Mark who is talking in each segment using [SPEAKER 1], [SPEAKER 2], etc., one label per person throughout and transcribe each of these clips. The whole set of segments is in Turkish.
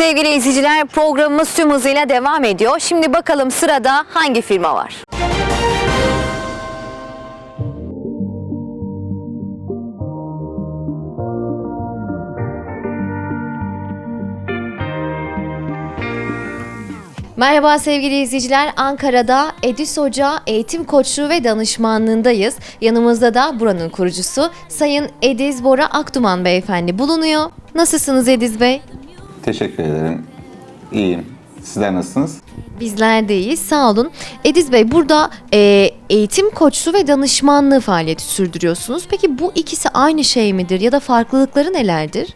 [SPEAKER 1] Sevgili izleyiciler programımız tüm hızıyla devam ediyor. Şimdi bakalım sırada hangi firma var?
[SPEAKER 2] Merhaba sevgili izleyiciler. Ankara'da Edis Hoca eğitim koçluğu ve danışmanlığındayız. Yanımızda da buranın kurucusu Sayın Ediz Bora Akduman beyefendi bulunuyor. Nasılsınız Ediz Bey?
[SPEAKER 3] Teşekkür ederim. İyiyim. Sizler nasılsınız?
[SPEAKER 2] Bizler de iyiyiz. Sağ olun. Ediz Bey burada e, eğitim koçluğu ve danışmanlığı faaliyeti sürdürüyorsunuz. Peki bu ikisi aynı şey midir ya da farklılıkları nelerdir?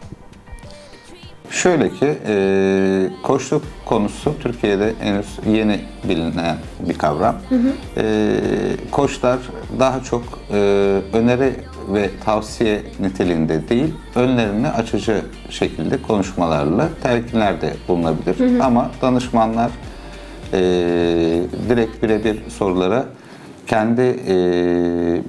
[SPEAKER 3] Şöyle ki, e, koçluk konusu Türkiye'de henüz yeni bilinen bir kavram. E, koçlar daha çok e, öneri ve tavsiye niteliğinde değil, önlerini açıcı şekilde konuşmalarla telkinlerde bulunabilir. Ama danışmanlar e, direkt birebir sorulara kendi e,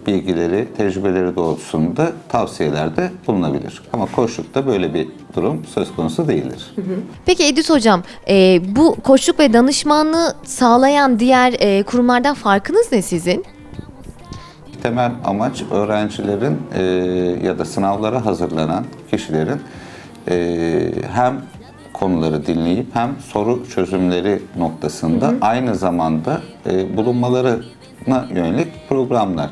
[SPEAKER 3] bilgileri, tecrübeleri doğrultusunda tavsiyelerde bulunabilir. Ama koçlukta böyle bir durum söz konusu değildir.
[SPEAKER 2] Peki Edis Hocam e, bu koçluk ve danışmanlığı sağlayan diğer e, kurumlardan farkınız ne sizin?
[SPEAKER 3] Temel amaç öğrencilerin e, ya da sınavlara hazırlanan kişilerin e, hem konuları dinleyip hem soru çözümleri noktasında aynı zamanda e, bulunmalarına yönelik programlar.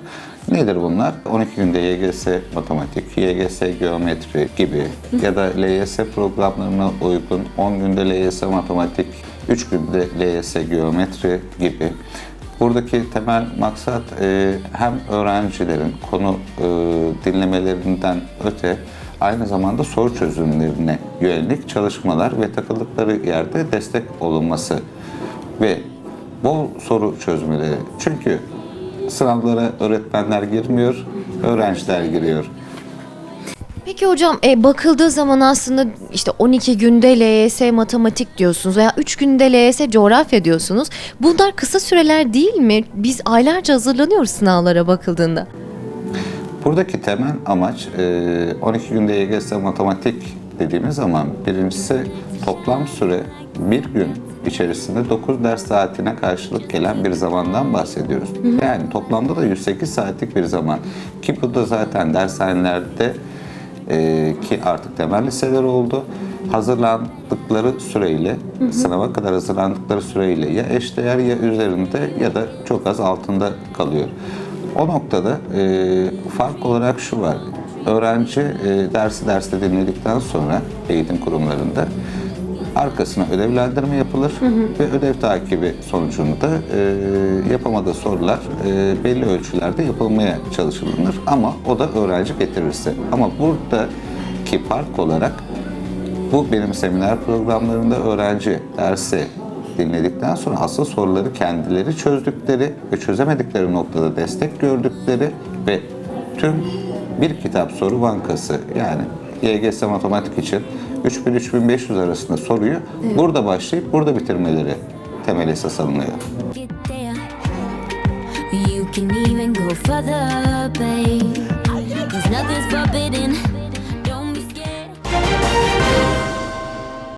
[SPEAKER 3] Nedir bunlar? 12 günde YGS matematik, YGS geometri gibi ya da LYS programlarına uygun 10 günde LYS matematik, 3 günde LYS geometri gibi Buradaki temel maksat e, hem öğrencilerin konu e, dinlemelerinden öte aynı zamanda soru çözümlerine yönelik çalışmalar ve takıldıkları yerde destek olunması ve bol soru çözmeleri. Çünkü sınavlara öğretmenler girmiyor, öğrenciler giriyor.
[SPEAKER 2] Peki hocam e, bakıldığı zaman aslında işte 12 günde LYS matematik diyorsunuz veya 3 günde LYS coğrafya diyorsunuz. Bunlar kısa süreler değil mi? Biz aylarca hazırlanıyoruz sınavlara bakıldığında.
[SPEAKER 3] Buradaki temel amaç e, 12 günde YGS matematik dediğimiz zaman birincisi toplam süre bir gün içerisinde 9 ders saatine karşılık gelen bir zamandan bahsediyoruz. Yani toplamda da 108 saatlik bir zaman. Ki bu da zaten dershanelerde e, ki artık temel liseler oldu. Hazırlandıkları süreyle, sınava kadar hazırlandıkları süreyle ya eşdeğer ya üzerinde ya da çok az altında kalıyor. O noktada e, fark olarak şu var. Öğrenci e, dersi derste dinledikten sonra eğitim kurumlarında arkasına ödevlendirme yapılır ve ödev takibi sonucunda e, yapamadığı sorular e, belli ölçülerde yapılmaya çalışılır ama o da öğrenci getirirse. Ama buradaki fark olarak bu benim seminer programlarında öğrenci dersi dinledikten sonra asıl soruları kendileri çözdükleri ve çözemedikleri noktada destek gördükleri ve tüm bir kitap soru bankası yani YGS matematik için 3000-3500 arasında soruyu burada başlayıp burada bitirmeleri temel esas alınıyor.
[SPEAKER 4] You can even go further, babe. Cause nothing's forbidden.